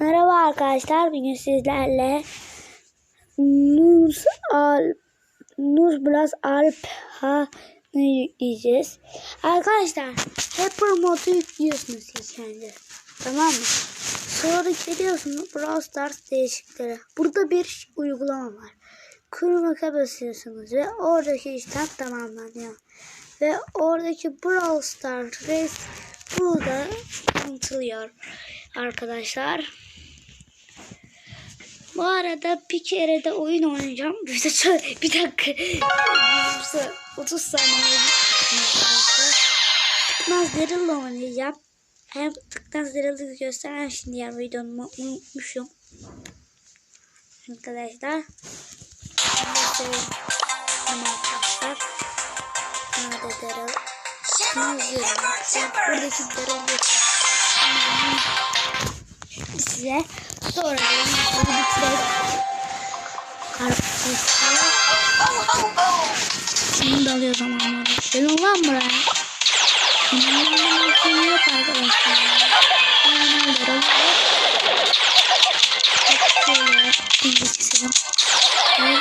Merhaba arkadaşlar. Bugün sizlerle Nuz Al Nuz Plus Alpha'nı yükleyeceğiz. Arkadaşlar Hyper modu yüklüyorsunuz ilk. Tamam mı? Sonra geliyorsunuz Brawl Stars değişikleri. Burada bir uygulama var. Kırmaka basıyorsunuz ve oradaki işlem tamamlanıyor. Ve oradaki Brawl Stars Race burada tanıtılıyor arkadaşlar. Bu arada bir kere de oyun oynayacağım. Bir, de bir dakika. 30 saniye. Tıknaz Daryl'la oynayacağım. Hem Tıknaz Daryl'ı gösteren şimdi ya videomu unutmuşum. Arkadaşlar. Arkadaşlar. Nerede Daryl? Tıknaz. Buradaki Daryl yok size sonra. Arkadaşlar. Şimdi dalıyor zamanlar. Gelin lan buraya. Bunların sonu yok arkadaşlar. Aynen öyle. Şöyle iyice keselim. Ve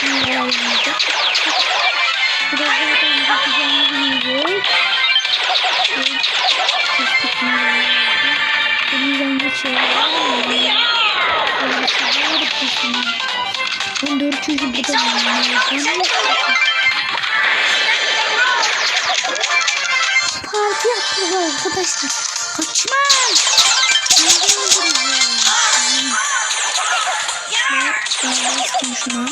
şimdi yorum Biraz zaten bakacağımız gibi. Denizden geçiyor. Ben dört çocuğu burada Parti yaptılar arkadaşlar. Kaçma. Şuna.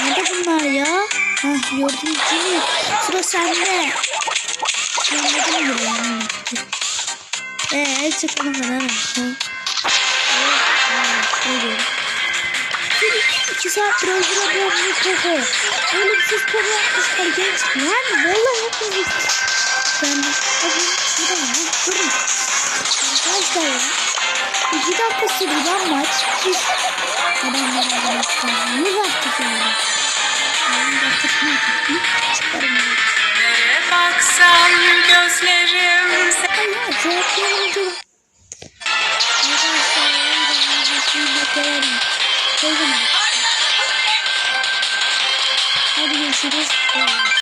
Nerede bunlar ya? Hah gördüm ki. Sıra sende. Anladım mı? Eee çıkalım hemen. İki saat öldüremiyorum bu koku. Öyle bir ses koku yapmışlar genç. Yani vallahi hepimiz. Ben de hadi şuradan vur durun. Arkadaşlar ya. İki dakika sürdü lan maç. Biz adamlar adamlar. Ne vakti yani? Ben de tıklayıp çıkarım. Nereye baksam gözlerim Hadi this?